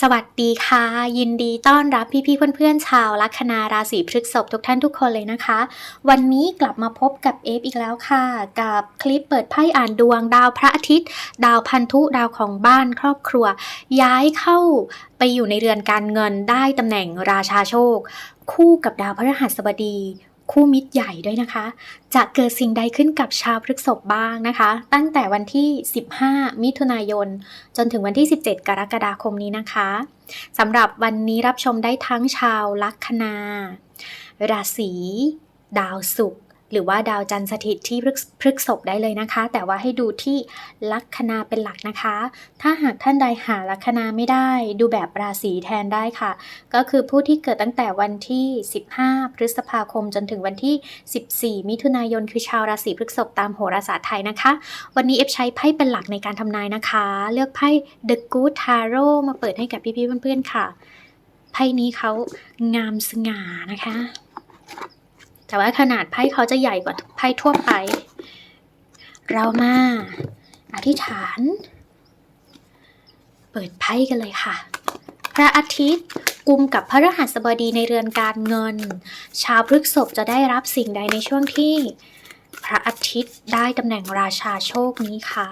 สวัสดีค่ะ ยินดีต้อนรับพี่ๆเพื่อนๆชาวลัคนาราศีพฤษภทุกท่านทุกคนเลยนะคะ วันนี้กลับมาพบกับเอฟอีกแล้วค่ะ กับคลิปเปิดไพ่อ่านดวง ดาวพระอาทิตย์ ดาวพันธุดาวของบ้านครอบครัว ย้ายเข้าไปอยู่ในเรือนการเงินได้ตำแหน่งราชาโชค คู่กับดาวพฤหัสบดี คู่มิตรใหญ่ด้วยนะคะ จะเกิดสิ่งใดขึ้นกับชาวพฤษบบ้างนะคะ ตั้งแต่วันที่ 15 มิถุนายน จนถึงวันที่ 17 กรกฎาคมนี้นะคะสำหรับวันนี้รับชมได้ทั้งชาวลัคนา ราศี ดาวศุกร์ หรือว่าดาวจันทร์สถิตที่พฤกษพฤกษภได้เลยนะคะ แต่ว่าให้ดูที่ลัคนาเป็นหลักนะคะ ถ้าหากท่านใดหาลัคนาไม่ได้ ดูแบบราศีแทนได้ค่ะ ก็คือผู้ที่เกิดตั้งแต่วันที่ 15 พฤษภาคมจนถึงวันที่ 14 มิถุนายนคือชาวราศีพฤกษภตามโหราศาสตร์ไทยนะคะ วันนี้เอฟใช้ไพ่เป็นหลักในการทำนายนะคะ เลือกไพ่ The Good Tarot มาเปิดให้กับพี่ๆเพื่อนๆค่ะไพ่นี้เขางามสง่านะคะ แต่ว่าขนาดไพ่เขาจะใหญ่กว่าไพ่ทั่วไป เรามาอธิษฐาน เปิดไพ่กันเลยค่ะ พระอาทิตย์กุมกับพระรหัสบดีในเรือนการเงิน ชาวพฤกษภจะได้รับสิ่งใดในช่วงที่ พระอาทิตย์ได้ตำแหน่งราชาโชคนี้คะ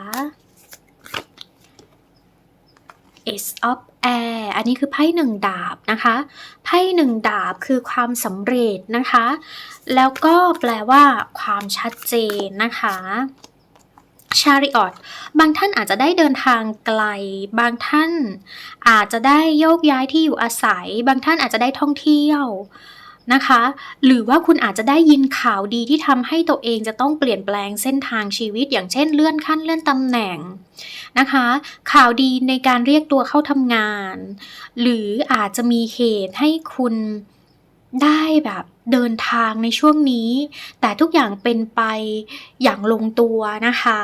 Ace of Air อันนี้คือไพ่หนึ่งดาบนะคะ ไพ่หนึ่งดาบคือความสำเร็จนะคะ แล้วก็แปลว่าความชัดเจนนะคะชาริออตบางท่านอาจจะได้เดินทางไกล บางท่านอาจจะได้โยกย้ายที่อยู่อาศัย บางท่านอาจจะได้ท่องเที่ยว นะคะ หรือว่าคุณอาจจะได้ยินข่าวดีที่ทำให้ตัวเองจะต้องเปลี่ยนแปลงเส้นทางชีวิต อย่างเช่นเลื่อนขั้นเลื่อนตำแหน่งนะคะ ข่าวดีในการเรียกตัวเข้าทำงาน หรืออาจจะมีเหตุให้คุณได้แบบเดินทางในช่วงนี้ แต่ทุกอย่างเป็นไปอย่างลงตัวนะคะ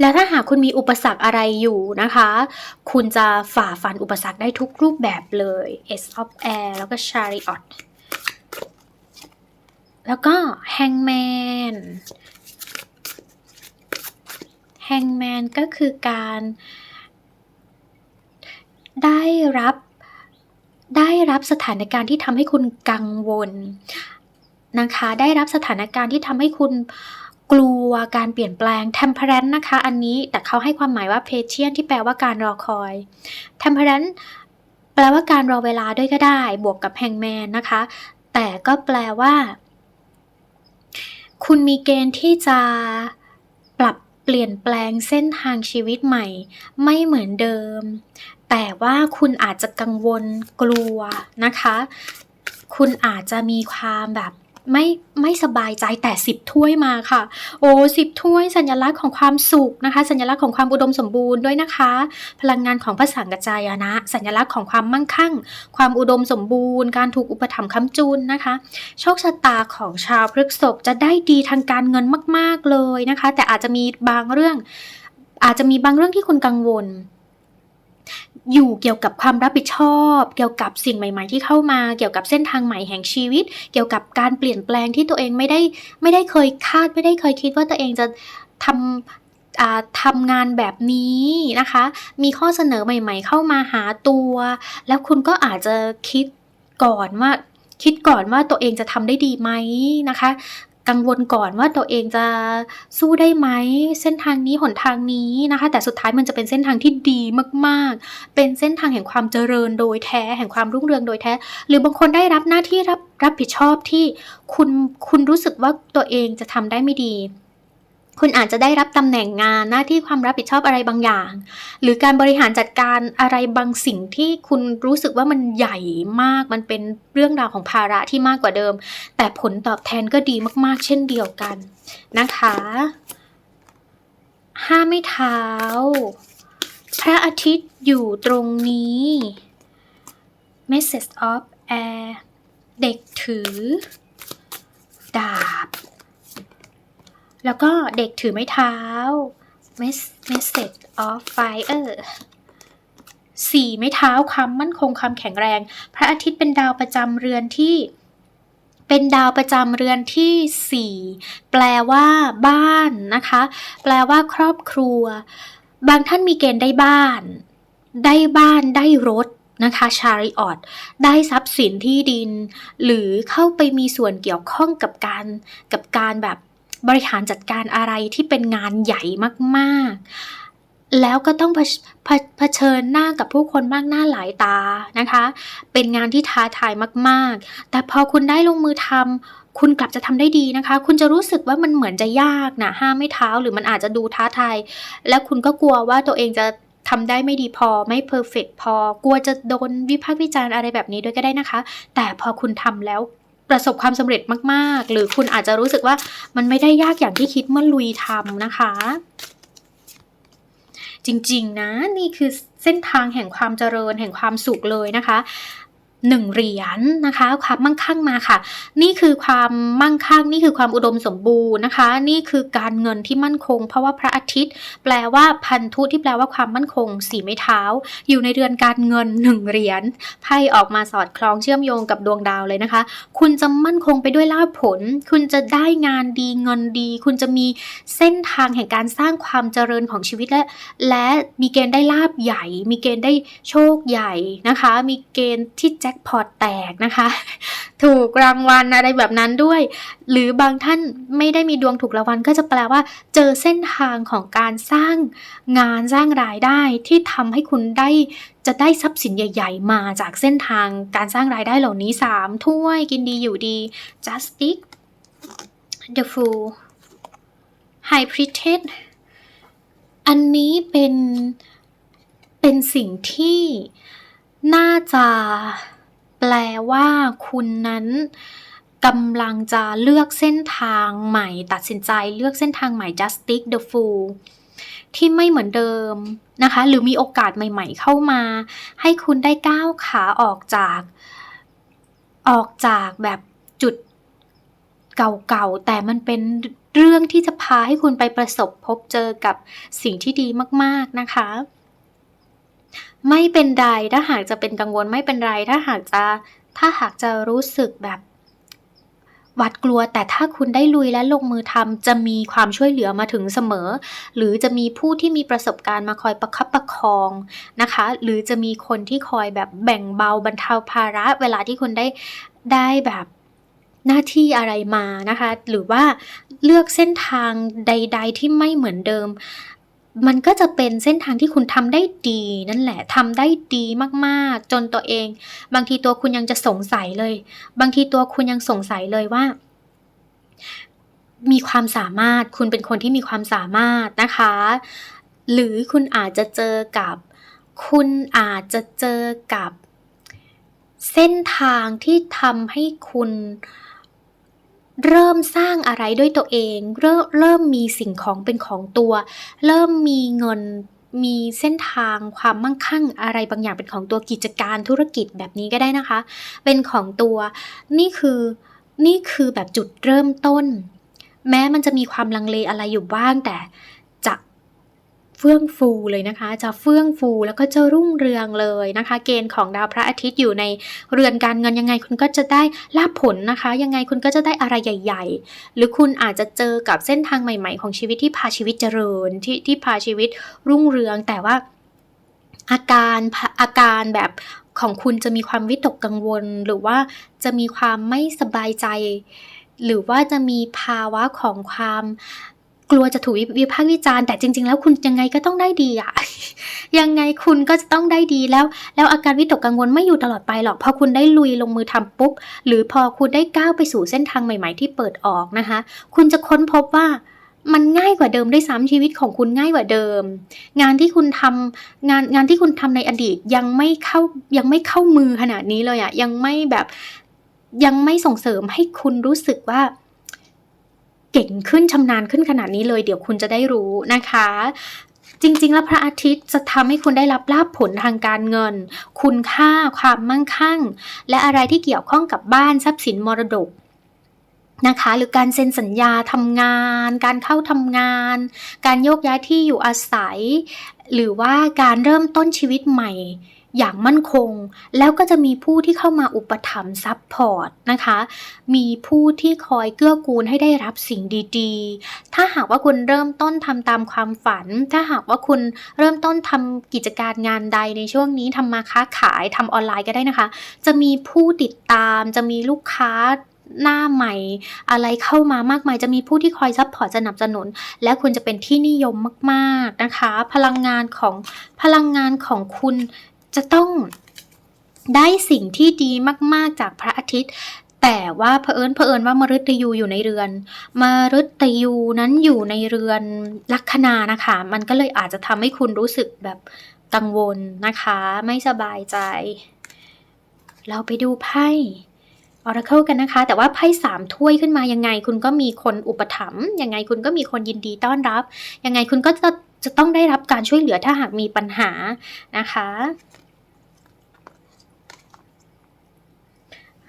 แล้วถ้าหากคุณมีอุปสรรคอะไรอยู่นะคะ คุณจะฝ่าฟันอุปสรรคได้ทุกรูปแบบเลย S of Air แล้วก็ Chariot แล้วก็ Hangman Hangman ก็คือการได้รับได้รับสถานการณ์ที่ทำให้คุณกังวลนะคะ ได้รับสถานการณ์ที่ทำให้คุณ กลัวการเปลี่ยนแปลง temperance นะคะ อันนี้แต่เขาให้ความหมายว่า patient ที่แปลว่าการรอคอย temperance แปลว่าการรอเวลาด้วยก็ได้ บวกกับ hangman นะคะ แต่ก็แปลว่า คุณมีเกณฑ์ที่จะปรับเปลี่ยนแปลงเส้นทางชีวิตใหม่ ไม่เหมือนเดิม แต่ว่าคุณอาจจะกังวลกลัวนะคะ คุณอาจจะมีความแบบ ไม่ไม่สบายใจแต่สิบถ้วยมาค่ะ โอ้สิบถ้วยสัญลักษณ์ของความสุขนะคะ สัญลักษณ์ของความอุดมสมบูรณ์ด้วยนะคะ พลังงานของพระสังกัจจายนะ สัญลักษณ์ของความมั่งคั่ง ความอุดมสมบูรณ์ การถูกอุปถัมภ์ค้ำจุนนะคะ โชคชะตาของชาวพฤกษภจะได้ดีทางการเงินมาก ๆเลยนะคะ แต่อาจจะมีบางเรื่อง อาจจะมีบางเรื่องที่คุณกังวล อยู่เกี่ยวกับความรับผิดชอบ เกี่ยวกับสิ่งใหม่ๆที่เข้ามา เกี่ยวกับเส้นทางใหม่แห่งชีวิต เกี่ยวกับการเปลี่ยนแปลงที่ตัวเองไม่ได้ไม่ได้เคยคาดไม่ได้เคยคิดว่าตัวเองจะทำอ่าทำงานแบบนี้นะคะ มีข้อเสนอใหม่ๆ เข้ามาหาตัว แล้วคุณก็อาจจะคิดก่อนว่าคิดก่อนว่าตัวเองจะทำได้ดีไหมนะคะ กังวลก่อนว่าตัวเองจะสู้ได้ไหมเส้นทางนี้หนทางนี้นะคะ แต่สุดท้ายมันจะเป็นเส้นทางที่ดีมากๆ เป็นเส้นทางแห่งความเจริญโดยแท้แห่งความรุ่งเรืองโดยแท้ หรือบางคนได้รับหน้าที่รับรับผิดชอบที่คุณคุณรู้สึกว่าตัวเองจะทำได้ไม่ดี คุณอาจจะได้รับตำแหน่งงานหน้าที่ความรับผิดชอบอะไรบางอย่าง หรือการบริหารจัดการอะไรบางสิ่งที่คุณรู้สึกว่ามันใหญ่มากมันเป็นเรื่องราวของภาระที่มากกว่าเดิม แต่ผลตอบแทนก็ดีมากๆ เช่นเดียวกันนะคะห้าไม่เท้า พระอาทิตย์อยู่ตรงนี้ Message of Air เด็กถือ ดาบ แล้วก็เด็กถือไม้เท้า Message of Fire สี่ไม้เท้าความมั่นคงความแข็งแรง พระอาทิตย์เป็นดาวประจำเรือนที่ เป็นดาวประจำเรือนที่สี่แปลว่าบ้านนะคะ แปลว่าครอบครัว บางท่านมีเกณฑ์ได้บ้าน ได้บ้านได้รถนะคะชาริออตได้ทรัพย์สินที่ดิน หรือเข้าไปมีส่วนเกี่ยวข้องกับการกับการแบบ บริหารจัดการอะไรที่เป็นงานใหญ่มากๆ แล้วก็ต้องเผผ,ผ,ผชิญหน้ากับผู้คนมากหน้าหลายตานะคะ เป็นงานที่ท้าทายมากๆ แต่พอคุณได้ลงมือทำคุณกลับจะทำได้ดีนะคะ คุณจะรู้สึกว่ามันเหมือนจะยากนะห้ามไม่เท้าหรือมันอาจจะดูท้าทาย และคุณก็กลัวว่าตัวเองจะทำได้ไม่ดีพอไม่เพอร์เฟกพอ กลัวจะโดนวิพากษ์วิจารณ์อะไรแบบนี้ด้วยก็ได้นะคะ แต่พอคุณทำแล้ว ประสบความสำเร็จมาก ๆ หรือคุณอาจจะรู้สึกว่ามันไม่ได้ยากอย่างที่คิดเมื่อลุยทำนะคะ จริง ๆ นะ นี่คือเส้นทางแห่งความเจริญแห่งความสุขเลยนะคะ หนึ่งเหรียญนะคะความมั่งคั่งมาค่ะ นี่คือความมั่งคั่ง นี่คือความอุดมสมบูรณ์นะคะ นี่คือการเงินที่มั่นคง เพราะว่าพระอาทิตย์ แปลว่าพันธุที่แปลว่าความมั่นคงสีไม้เท้า อยู่ในเดือนการเงินหนึ่งเหรียญไพ่ออกมาสอดคล้องเชื่อมโยงกับดวงดาวเลยนะคะ คุณจะมั่นคงไปด้วยลาภผล คุณจะได้งานดีเงินดี คุณจะมีเส้นทางแห่งการสร้างความเจริญของชีวิตและ และมีเกณฑ์ได้ลาบใหญ่ มีเกณฑ์ได้โชคใหญ่นะคะ มีเกณฑ์ที่แจ็คพอตแตกนะคะ ถูกรางวัลอะไรแบบนั้นด้วย หรือบางท่านไม่ได้มีดวงถูกรางวัลก็จะแปลว่า เจอเส้นทางของการสร้างงานสร้างรายได้ที่ทำให้คุณได้จะได้ทรัพย์สินใหญ่ ๆ มาจากเส้นทางการสร้างรายได้เหล่านี้ 3 ถ้วยกินดีอยู่ดี justice the fool high priestess อันนี้เป็นเป็นสิ่งที่น่าจะ แปลว่าคุณนั้นกำลังจะเลือกเส้นทางใหม่ ตัดสินใจเลือกเส้นทางใหม่ justice the fool ที่ไม่เหมือนเดิมนะคะ หรือมีโอกาสใหม่ ๆ เข้ามา ให้คุณได้ก้าวขาออกจาก ออกจากแบบจุดเก่าๆ แต่มันเป็นเรื่องที่จะพาให้คุณไปประสบพบเจอกับสิ่งที่ดีมาก ๆ นะคะ ไม่เป็นไรถ้าหากจะเป็นกังวลไม่เป็นไร ถ้าหากจะถ้าหากจะรู้สึกแบบหวาดกลัวแต่ถ้าคุณได้ลุยและลงมือทำจะมีความช่วยเหลือมาถึงเสมอ หรือจะมีผู้ที่มีประสบการณ์มาคอยประคับประคองนะคะ หรือจะมีคนที่คอยแบบแบ่งเบาบรรเทาภาระเวลาที่คุณได้ได้แบบหน้าที่อะไรมานะคะ หรือว่าเลือกเส้นทางใด ๆ ที่ไม่เหมือนเดิม มันก็จะเป็นเส้นทางที่คุณทำได้ดีนั่นแหละทำได้ดีมากๆ จนตัวเอง บางทีตัวคุณยังจะสงสัยเลย บางทีตัวคุณยังสงสัยเลยว่า มีความสามารถคุณเป็นคนที่มีความสามารถนะคะ หรือคุณอาจจะเจอกับ คุณอาจจะเจอกับ เส้นทางที่ทำให้คุณเเริ่มสร้างอะไรด้วยตัวเอง เริ่มเริ่มมีสิ่งของเป็นของตัว เริ่มมีเงินมีเส้นทางความมั่งคั่งอะไรบางอย่างเป็นของตัวกิจการธุรกิจแบบนี้ก็ได้นะคะ เป็นของตัวนี่คือนี่คือแบบจุดเริ่มต้น แม้มันจะมีความลังเลอะไรอยู่บ้างแต่ เฟื่องฟูเลยนะคะ จะเฟื่องฟูแล้วก็จะรุ่งเรืองเลยนะคะ เกณฑ์ของดาวพระอาทิตย์อยู่ในเรือนการเงินยังไงคุณก็จะได้ลาภผลนะคะ ยังไงคุณก็จะได้อะไรใหญ่ ๆ หรือคุณอาจจะเจอกับเส้นทางใหม่ ๆ ของชีวิตที่พาชีวิตเจริญที่ที่พาชีวิตรุ่งเรือง แต่ว่าอาการอาการแบบของคุณจะมีความวิตกกังวล หรือว่าจะมีความไม่สบายใจ หรือว่าจะมีภาวะของความ กลัวจะถูกวิพากษ์วิจารณ์แต่จริง ๆ แล้วคุณยังไงก็ต้องได้ดีอะยังไงคุณก็จะต้องได้ดีแล้ว แล้วอาการวิตกกังวลไม่อยู่ตลอดไปหรอกพอคุณได้ลุยลงมือทำปุ๊บหรือพอคุณได้ก้าวไปสู่เส้นทางใหม่ ๆ ที่เปิดออกนะคะ คุณจะค้นพบว่ามันง่ายกว่าเดิมด้วยซ้ำชีวิตของคุณง่ายกว่าเดิม งานที่คุณทำงานงานที่คุณทำในอดีตยังไม่เข้ายังไม่เข้ามือขนาดนี้เลยอะยังไม่แบบยังไม่ส่งเสริมให้คุณรู้สึกว่า เก่งขึ้นชำนาญขึ้นขนาดนี้เลย เดี๋ยวคุณจะได้รู้นะคะ จริง ๆ แล้วพระอาทิตย์จะทำให้คุณได้รับลาภผลทางการเงิน คุณค่าความมั่งคั่ง และอะไรที่เกี่ยวข้องกับบ้านทรัพย์สินมรดกนะคะหรือการเซ็นสัญญาทำงาน การเข้าทำงาน การโยกย้ายที่อยู่อาศัย หรือว่าการเริ่มต้นชีวิตใหม่ อย่างมั่นคง แล้วก็จะมีผู้ที่เข้ามาอุปถัมภ์ซัพพอร์ตนะคะ มีผู้ที่คอยเกื้อกูลให้ได้รับสิ่งดีๆ ถ้าหากว่าคุณเริ่มต้นทำตามความฝัน ถ้าหากว่าคุณเริ่มต้นทำกิจการงานใดในช่วงนี้ทำมาค้าขายทำออนไลน์ก็ได้นะคะ จะมีผู้ติดตาม จะมีลูกค้าหน้าใหม่อะไรเข้ามามากมายจะมีผู้ที่คอยซัพพอร์ตสนับสนุน และคุณจะเป็นที่นิยมมาก ๆนะคะ พลังงานของพลังงานของคุณ จะต้องได้สิ่งที่ดีมาก ๆ จากพระอาทิตย์ แต่ว่าเผอิญเผอิญว่ามฤตยูอยู่ในเรือน มฤตยูนั้นอยู่ในเรือนลัคนานะคะ มันก็เลยอาจจะทำให้คุณรู้สึกแบบกังวลนะคะ ไม่สบายใจ เราไปดูไพ่ Oracle กันนะคะ แต่ว่าไพ่สามถ้วยขึ้นมายังไง คุณก็มีคนอุปถัมภ์ยังไงคุณก็มีคนยินดีต้อนรับ ยังไงคุณก็จะจะต้องได้รับการช่วยเหลือถ้าหากมีปัญหานะคะ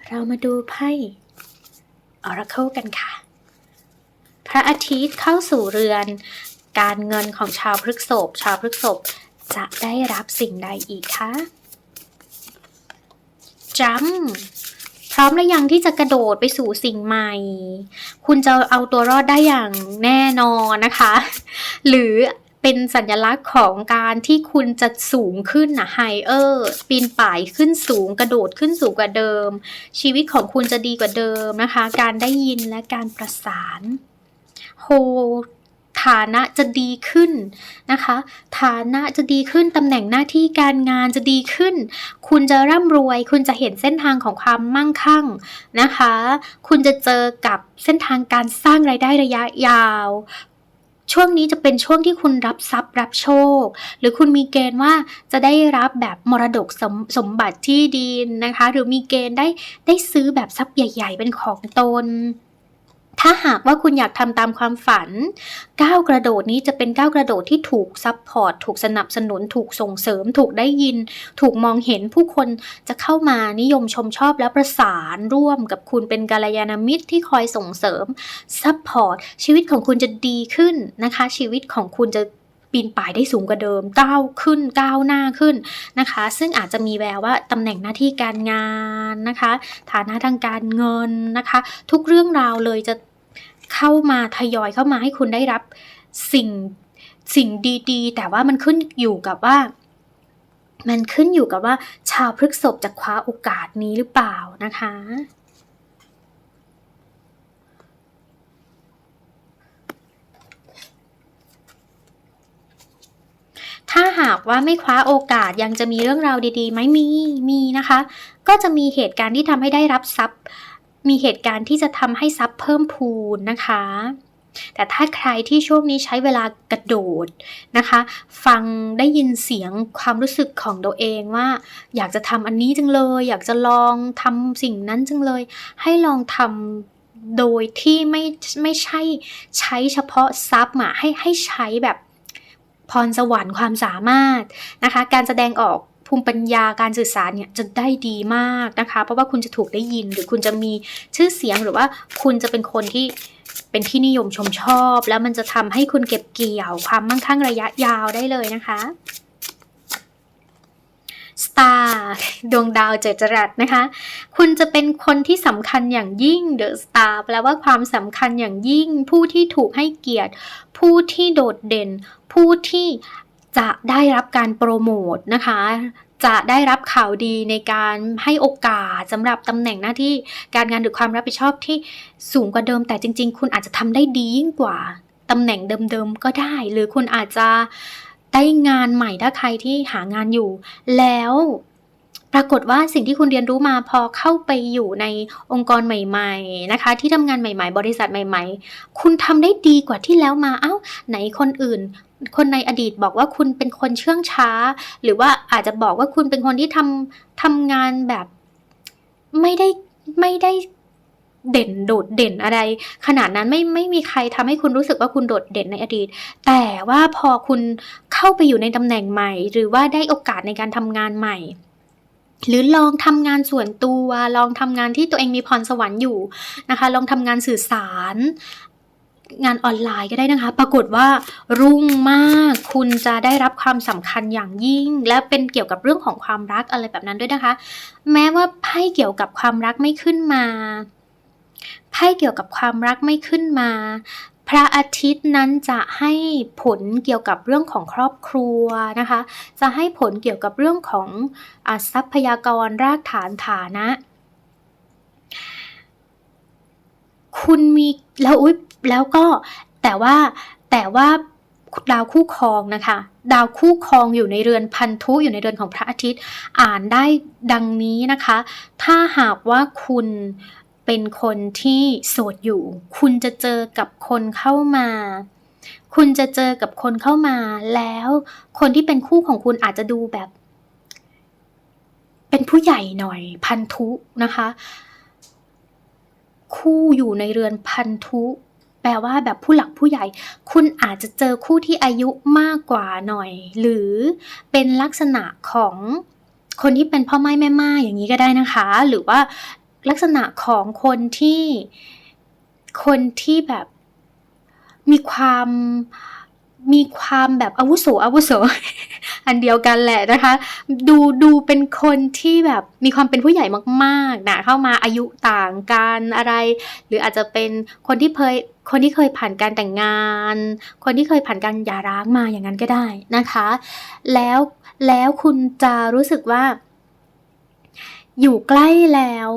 เรามาดูไพ่ Oracle กันค่ะ พระอาทิตย์เข้าสู่เรือน การเงินของชาวพฤษภชาวพฤษภจะได้รับสิ่งใดอีกคะจัมพร้อมหรือยังที่จะกระโดดไปสู่สิ่งใหม่ คุณจะเอาตัวรอดได้อย่างแน่นอนนะคะ หรือ เป็นสัญลักษณ์ของการที่คุณจะสูงขึ้นนะไฮเออร์ปีนป่ายขึ้นสูงกระโดดขึ้นสูงกว่าเดิม ชีวิตของคุณจะดีกว่าเดิมนะคะ การได้ยินและการประสานโฮฐานะจะดีขึ้นนะคะ ฐานะจะดีขึ้น ตำแหน่งหน้าที่การงานจะดีขึ้น คุณจะร่ำรวย คุณจะเห็นเส้นทางของความมั่งคั่งนะคะ คุณจะเจอกับเส้นทางการสร้างรายได้ระยะยาว ช่วงนี้จะเป็นช่วงที่คุณรับทรัพย์รับโชค หรือคุณมีเกณฑ์ว่าจะได้รับแบบมรดกสมสมบัติที่ดินนะคะ หรือมีเกณฑ์ได้ได้ซื้อแบบทรัพย์ใหญ่ ๆ เป็นของตน ถ้าหากว่าคุณอยากทำตามความฝัน ก้าวกระโดดนี้จะเป็นก้าวกระโดดที่ถูกซัพพอร์ต ถูกสนับสนุน ถูกส่งเสริม ถูกได้ยิน ถูกมองเห็นผู้คนจะเข้ามานิยมชมชอบและประสานร่วมกับคุณเป็นกัลยาณมิตรที่คอยส่งเสริมซัพพอร์ต ชีวิตของคุณจะดีขึ้นนะคะ ชีวิตของคุณจะปีนป่ายได้สูงกว่าเดิมก้าวขึ้นก้าวหน้าขึ้นนะคะ ซึ่งอาจจะมีแววว่าตำแหน่งหน้าที่การงานนะคะ ฐานะทางการเงินนะคะ ทุกเรื่องราวเลยจะ เข้ามาทยอยเข้ามาให้คุณได้รับสิ่งสิ่งดีๆ แต่ว่ามันขึ้นอยู่กับว่า มันขึ้นอยู่กับว่า ชาวพฤกษบจะคว้าโอกาสนี้หรือเปล่านะคะ ถ้าหากว่าไม่คว้าโอกาสยังจะมีเรื่องราวดีๆไหมมีมีนะคะ ก็จะมีเหตุการณ์ที่ทำให้ได้รับทรัพย์ มีเหตุการณ์ที่จะทำให้ทรัพย์เพิ่มพูนนะคะ แต่ถ้าใครที่ช่วงนี้ใช้เวลากระโดดนะคะ ฟังได้ยินเสียงความรู้สึกของตัวเองว่า อยากจะทำอันนี้จังเลย อยากจะลองทำสิ่งนั้นจังเลย ให้ลองทำโดยที่ไม่ไม่ใช่ใช้เฉพาะทรัพย์อะให้ให้ใช้แบบพรสวรรค์ความสามารถนะคะ การแสดงออก ภูมิปัญญาการสื่อสารเนี่ยจะได้ดีมากนะคะ เพราะว่าคุณจะถูกได้ยินหรือคุณจะมีชื่อเสียงหรือว่าคุณจะเป็นคนที่เป็นที่นิยมชมชอบ แล้วมันจะทำให้คุณเก็บเกี่ยวความมั่งคั่งระยะยาวได้เลยนะคะสตาร์ดวงดาวเจดจรัสนะคะ คุณจะเป็นคนที่สำคัญอย่างยิ่งเดอะสตาร์แปลว่าความสำคัญอย่างยิ่ง ผู้ที่ถูกให้เกียรติ ผู้ที่โดดเด่น ผู้ที่ จะได้รับการโปรโมทนะคะ จะได้รับข่าวดีในการให้โอกาสสำหรับตำแหน่งหน้าที่การงานหรือความรับผิดชอบที่สูงกว่าเดิม แต่จริง ๆ คุณอาจจะทำได้ดียิ่งกว่าตำแหน่งเดิมๆก็ได้ หรือคุณอาจจะได้งานใหม่ถ้าใครที่หางานอยู่ แล้ว ปรากฏว่าสิ่งที่คุณเรียนรู้มาพอเข้าไปอยู่ในองค์กรใหม่ๆนะคะ ที่ทำงานใหม่ๆ บริษัทใหม่ ๆ คุณทำได้ดีกว่าที่แล้วมาเอ้า ไหนคนอื่น คนในอดีตบอกว่าคุณเป็นคนเชื่องช้า หรือว่าอาจจะบอกว่าคุณเป็นคนที่ทำทำงานแบบไม่ได้ไม่ได้เด่นโดดเด่นอะไร ขนาดนั้นไม่ไม่มีใครทำให้คุณรู้สึกว่าคุณโดดเด่นในอดีต แต่ว่าพอคุณเข้าไปอยู่ในตำแหน่งใหม่ หรือว่าได้โอกาสในการทำงานใหม่ หรือลองทำงานส่วนตัวลองทำงานที่ตัวเองมีพรสวรรค์อยู่นะคะ ลองทำงานสื่อสาร งานออนไลน์ก็ได้นะคะ ปรากฏว่ารุ่งมากคุณจะได้รับความสำคัญอย่างยิ่ง และเป็นเกี่ยวกับเรื่องของความรักอะไรแบบนั้นด้วยนะคะ แม้ว่าไพ่เกี่ยวกับความรักไม่ขึ้นมาไพ่เกี่ยวกับความรักไม่ขึ้นมา ระอาทิตย์นั้นจะให้ผลเกี่ยวกับเรื่องของครอบครัวนะคะ จะให้ผลเกี่ยวกับเรื่องของอทรัพยากรรากฐานฐานะ คุณมีแล้วอุ๊ยแล้วก็แต่ว่าแต่ว่าดาวคู่ครองนะคะ ดาวคู่ครองอยู่ในเรือนพันธุอยู่ในเรือนของพระอาทิตย์ อ่านได้ดังนี้นะคะ ถ้าหากว่าคุณ เป็นคนที่โสดอยู่ คุณจะเจอกับคนเข้ามา คุณจะเจอกับคนเข้ามา แล้วคนที่เป็นคู่ของคุณอาจจะดูแบบ เป็นผู้ใหญ่หน่อย พันธุนะคะ คู่อยู่ในเรือนพันธุแปลว่าแบบผู้หลักผู้ใหญ่ คุณอาจจะเจอคู่ที่อายุมากกว่าหน่อย หรือเป็นลักษณะของคนที่เป็นพ่อไม้แม่ไม้อย่างนี้ก็ได้นะคะ หรือว่า ลักษณะของคนที่คนที่แบบมีความมีความแบบอาวุโสอาวุโส อันเดียวกันแหละนะคะ ดูดูเป็นคนที่แบบมีความเป็นผู้ใหญ่มากๆนะเข้ามาอายุต่างกันอะไร หรืออาจจะเป็นคนที่เคยคนที่เคยผ่านการแต่งงาน คนที่เคยผ่านการหย่าร้างมาอย่างนั้นก็ได้นะคะ แล้วแล้วคุณจะรู้สึกว่า อยู่ใกล้แล้ว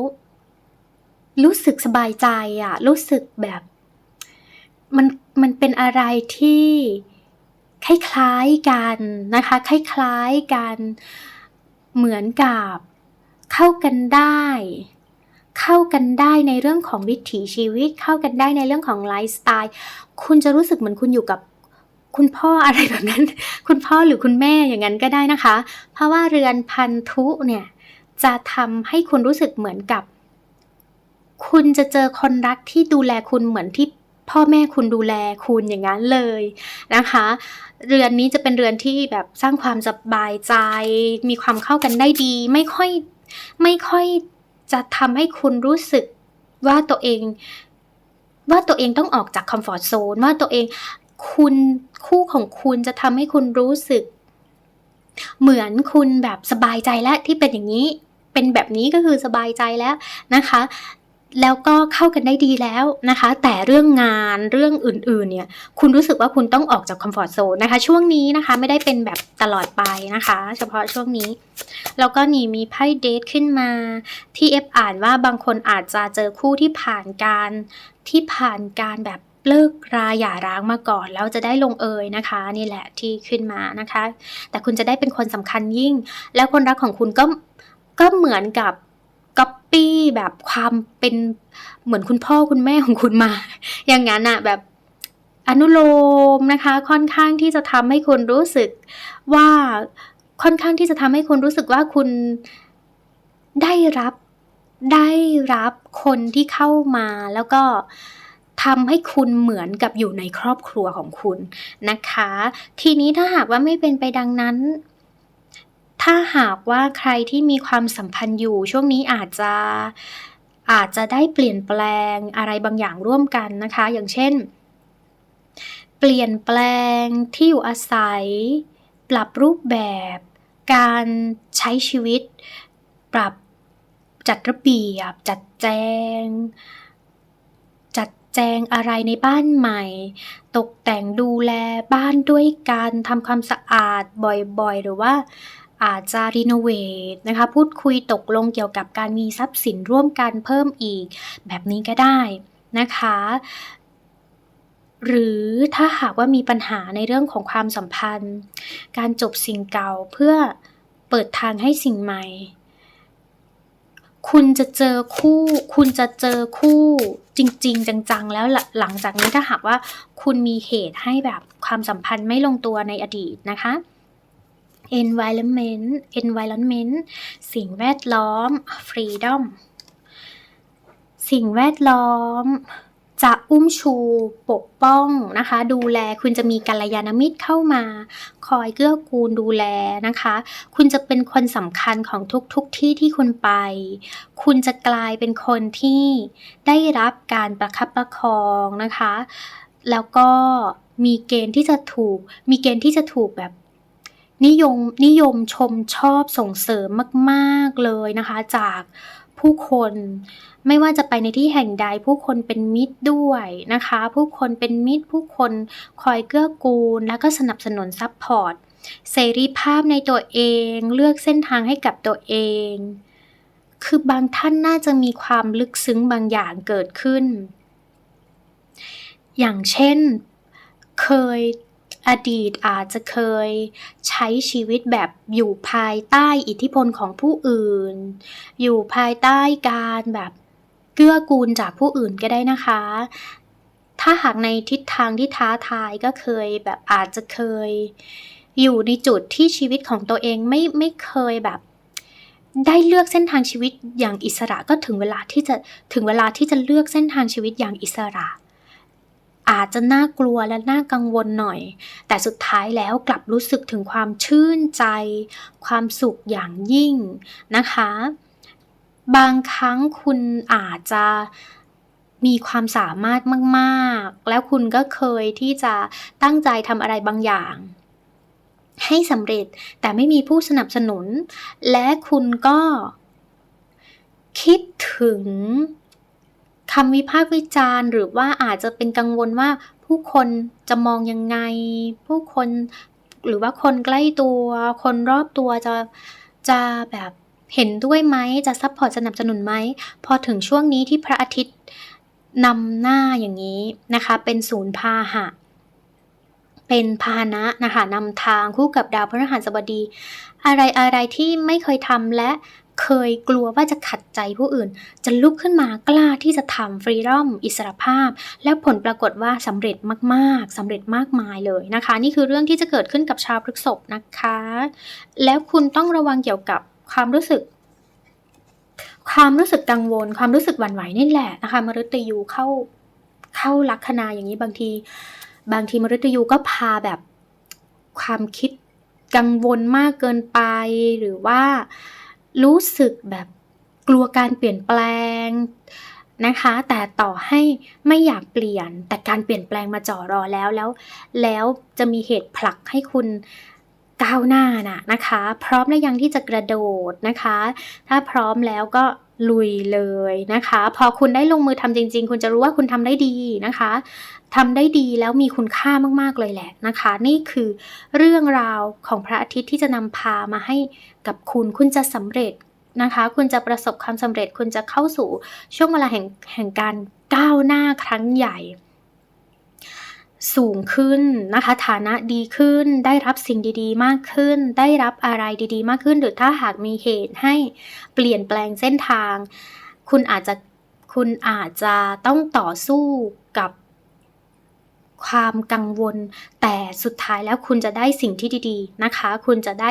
รู้สึกสบายใจอะรู้สึกแบบมันมันเป็นอะไรที่คล้ายๆกันนะคะ คล้ายๆกันเหมือนกับเข้ากันได้ เข้ากันได้ในเรื่องของวิถีชีวิต เข้ากันได้ในเรื่องของไลฟ์สไตล์ คุณจะรู้สึกเหมือนคุณอยู่กับคุณพ่ออะไรแบบนั้น คุณพ่อหรือคุณแม่อย่างนั้นก็ได้นะคะ เพราะว่าเรือนพันธุเนี่ยจะทำให้คุณรู้สึกเหมือนกับ คุณจะเจอคนรักที่ดูแลคุณเหมือนที่พ่อแม่คุณดูแลคุณอย่างนั้นเลยนะคะ เรือนนี้จะเป็นเรือนที่แบบสร้างความสบายใจ มีความเข้ากันได้ดี ไม่ค่อยไม่ค่อยจะทำให้คุณรู้สึกว่าตัวเอง ว่าตัวเองต้องออกจากคอมฟอร์ทโซนว่าตัวเองคุณคู่ของคุณจะทำให้คุณรู้สึก เหมือนคุณแบบสบายใจแล้วที่เป็นอย่างนี้ เป็นแบบนี้ก็คือสบายใจแล้วนะคะ แล้วก็เข้ากันได้ดีแล้วนะคะ แต่เรื่องงานเรื่องอื่นๆ เนี่ย คุณรู้สึกว่าคุณต้องออกจากคอมฟอร์ทโซนนะคะ ช่วงนี้นะคะไม่ได้เป็นแบบตลอดไปนะคะ เฉพาะช่วงนี้ แล้วก็นี่มีไพ่เดทขึ้นมา ที่เอฟอ่านว่าบางคนอาจจะเจอคู่ที่ผ่านการที่ผ่านการแบบเลิกราหย่าร้างมาก่อนแล้วจะได้ลงเอยนะคะ นี่แหละที่ขึ้นมานะคะ แต่คุณจะได้เป็นคนสำคัญยิ่ง แล้วคนรักของคุณก็ก็เหมือนกับ ปี้แบบความเป็นเหมือนคุณพ่อคุณแม่ของคุณมา อย่างนั้นอะแบบอนุโลมนะคะ ค่อนข้างที่จะทำให้คุณรู้สึกว่าค่อนข้างที่จะทำให้คุณรู้สึกว่าคุณได้รับได้รับคนที่เข้ามาแล้วก็ทำให้คุณเหมือนกับอยู่ในครอบครัวของคุณนะคะ ทีนี้ถ้าหากว่าไม่เป็นไปดังนั้น ถ้าหากว่าใครที่มีความสัมพันธ์อยู่ช่วงนี้อาจจะอาจจะได้เปลี่ยนแปลงอะไรบางอย่างร่วมกันนะคะ อย่างเช่น เปลี่ยนแปลงที่อยู่อาศัย ปรับรูปแบบ การใช้ชีวิต ปรับจัดระเบียบ จัดแจง จัดแจงอะไรในบ้านใหม่ ตกแต่งดูแลบ้านด้วยการทำความสะอาดบ่อยๆ หรือว่า อาจจะรีโนเวทนะคะ พูดคุยตกลงเกี่ยวกับการมีทรัพย์สินร่วมกันเพิ่มอีก แบบนี้ก็ได้นะคะ หรือถ้าหากว่ามีปัญหาในเรื่องของความสัมพันธ์ การจบสิ่งเก่าเพื่อเปิดทางให้สิ่งใหม่ คุณจะเจอคู่ คุณจะเจอคู่จริง ๆ จังๆ แล้วหลังจากนี้ถ้าหากว่าคุณมีเหตุให้แบบความสัมพันธ์ไม่ลงตัวในอดีตนะคะ environment environment สิ่งแวดล้อม freedom สิ่งแวดล้อม จะอุ้มชูปกป้องนะคะ ดูแลคุณจะมีกัลยาณมิตรเข้ามา คอยเกื้อกูลดูแลนะคะ คุณจะเป็นคนสำคัญของทุกๆทที่ที่คุณไป คุณจะกลายเป็นคนที่ได้รับการประคับประคองนะคะ แล้วก็มีเกณฑ์ที่จะถูก มีเกณฑ์ที่จะถูกแบบ นิยมนิยมชมชอบส่งเสริมมาก ๆ เลยนะคะ จากผู้คนไม่ว่าจะไปในที่แห่งใดผู้คนเป็นมิตรด้วยนะคะ ผู้คนเป็นมิตร ผู้คนคอยเกื้อกูล แล้วก็สนับสนุนซัพพอร์ตเสรีภาพในตัวเองเลือกเส้นทางให้กับตัวเอง คือบางท่านน่าจะมีความลึกซึ้งบางอย่างเกิดขึ้น อย่างเช่นเคย อดีตอาจจะเคยใช้ชีวิตแบบอยู่ภายใต้อิทธิพลของผู้อื่น อยู่ภายใต้การแบบเกื้อกูลจากผู้อื่นก็ได้นะคะ ถ้าหากในทิศทางที่ท้าทายก็เคยแบบอาจจะเคย อยู่ในจุดที่ชีวิตของตัวเองไม่ไม่เคยแบบ ได้เลือกเส้นทางชีวิตอย่างอิสระก็ถึงเวลาที่จะถึงเวลาที่จะเลือกเส้นทางชีวิตอย่างอิสระ อาจจะน่ากลัวและน่ากังวลหน่อย แต่สุดท้ายแล้วกลับรู้สึกถึงความชื่นใจ ความสุขอย่างยิ่งนะคะ บางครั้งคุณอาจจะมีความสามารถมาก ๆ แล้วคุณก็เคยที่จะตั้งใจทำอะไรบางอย่าง ให้สำเร็จแต่ไม่มีผู้สนับสนุน และคุณก็คิดถึง คำวิพากษ์วิจารณ์หรือว่าอาจจะเป็นกังวลว่าผู้คนจะมองยังไง ผู้คนหรือว่าคนใกล้ตัว คนรอบตัวจะจะแบบเห็นด้วยไหมจะซัพพอร์ตสนับสนุนไหม พอถึงช่วงนี้ที่พระอาทิตย์นำหน้าอย่างนี้นะคะ เป็นศูนย์พาหะ เป็นพาหนะนะคะนำทางคู่กับดาวพฤหัสบดี อะไรอะไรที่ไม่เคยทำและ เคยกลัวว่าจะขัดใจผู้อื่น จะลุกขึ้นมากล้าที่จะทำฟรีดอมอิสรภาพ แล้วผลปรากฏว่าสำเร็จมากๆสำเร็จมากมายเลยนะคะ นี่คือเรื่องที่จะเกิดขึ้นกับชาวพฤษภนะคะ แล้วคุณต้องระวังเกี่ยวกับความรู้สึก ความรู้สึกกังวล ความรู้สึกหวั่นไหวนี่แหละนะคะมฤตยูเข้าเข้าลัคนาอย่างนี้บางที บางทีมฤตยูก็พาแบบความคิดกังวลมากเกินไปหรือว่า รู้สึกแบบกลัวการเปลี่ยนแปลงนะคะ แต่ต่อให้ไม่อยากเปลี่ยน แต่การเปลี่ยนแปลงมาจ่อรอแล้วแล้ว แล้วจะมีเหตุผลักให้คุณก้าวหน้าน่ะนะคะ พร้อมแล้วยังที่จะกระโดดนะคะ ถ้าพร้อมแล้วก็ ลุยเลยนะคะ พอคุณได้ลงมือทำจริง ๆ คุณจะรู้ว่าคุณทำได้ดีนะคะทำได้ดีแล้วมีคุณค่ามากๆเลยแหละนะคะ นี่คือเรื่องราวของพระอาทิตย์ที่จะนำพามาให้กับคุณคุณจะสำเร็จนะคะ คุณจะประสบความสำเร็จ คุณจะเข้าสู่ช่วงเวลาแห่งแห่งการก้าวหน้าครั้งใหญ่ สูงขึ้นนะคะ ฐานะดีขึ้น ได้รับสิ่งดีๆ มากขึ้น ได้รับอะไรดีๆ มากขึ้น หรือถ้าหากมีเหตุให้เปลี่ยนแปลงเส้นทาง คุณอาจจะคุณอาจจะต้องต่อสู้กับความกังวล แต่สุดท้ายแล้วคุณจะได้สิ่งที่ดีๆนะคะ คุณจะได้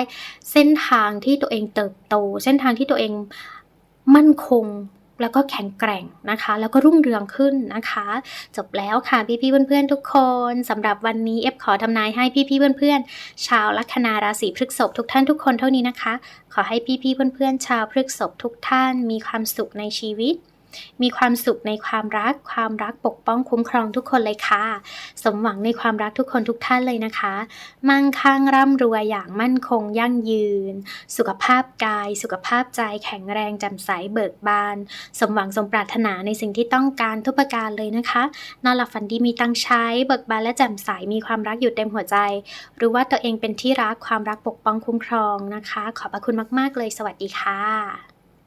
เส้นทางที่ตัวเองเติบโต เส้นทางที่ตัวเองมั่นคง แล้วก็แข็งแกร่งนะคะ แล้วก็รุ่งเรืองขึ้นนะคะ จบแล้วค่ะพี่ๆเพื่อนๆทุกคนสำหรับวันนี้เอฟขอทำนายให้พี่ๆเพื่อนๆชาวลัคนาราศีพฤษภทุกท่านทุกคนเท่านี้นะคะ ขอให้พี่ๆเพื่อนๆชาวพฤษภทุกท่านมีความสุขในชีวิต มีความสุขในความรัก ความรักปกป้องคุ้มครองทุกคนเลยค่ะ สมหวังในความรักทุกคนทุกท่านเลยนะคะ มั่งคั่งร่ำรวยอย่างมั่นคงยั่งยืน สุขภาพกาย สุขภาพใจแข็งแรงแจำใสเบิกบาน สมหวังสมปรารถนาในสิ่งที่ต้องการทุกประการเลยนะคะ นอนหลับฝันดีมีตังใช้ เบิกบานและแจ่มใสมีความรักอยู่เต็มหัวใจหรือว่าตัวเองเป็นที่รักความรักปกป้องคุ้มครองนะคะ ขอบพระคุณมาก ๆ เลยสวัสดีค่ะ